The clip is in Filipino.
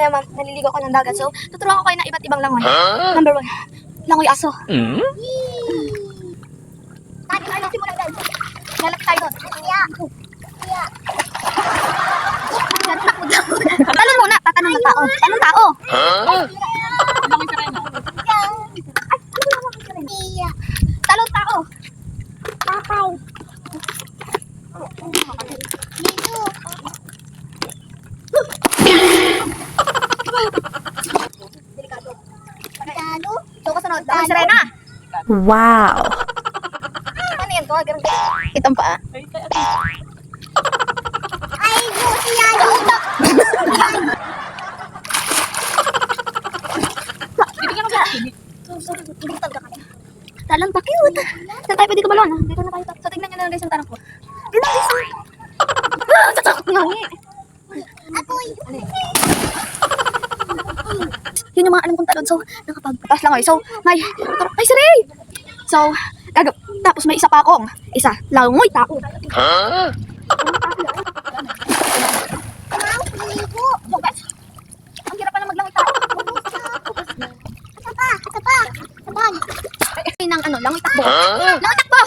mamaya mam, naliligo ako ng dagat. So, tuturuan ko kayo ng iba't ibang langoy. Number one, langoy aso. Tayo tayo, simulan guys. Lalaki tayo doon. Yeah. Yeah. Talon muna, tatanong ng tao. Anong tao? Talon tao. Tatay. Dito. Delikado. Delikado? Kasunod. Langoy sirena. Wow. Ano yan to? Ganun. Itong paa. Ay, go, siya. Ito. Bibigyan mo ba? Talon pa cute. Saan tayo pwede kumalon? ah? Dito na tayo. So, tignan nyo na lang guys yung tanong ko. Dito guys. Ah, tatakot nga eh. Apoy. Ano yun? Yun yung mga alam kong talon. So, nakapagpatas lang ako. So, may, ay, si Ray! So, gagap. Tapos may isa pa akong, isa, langoy tao. Guys. Ang hirap pa na maglangoy tao. Isa pa, isa pa. Ay, ng ano, langoy takbo. Langoy takbo.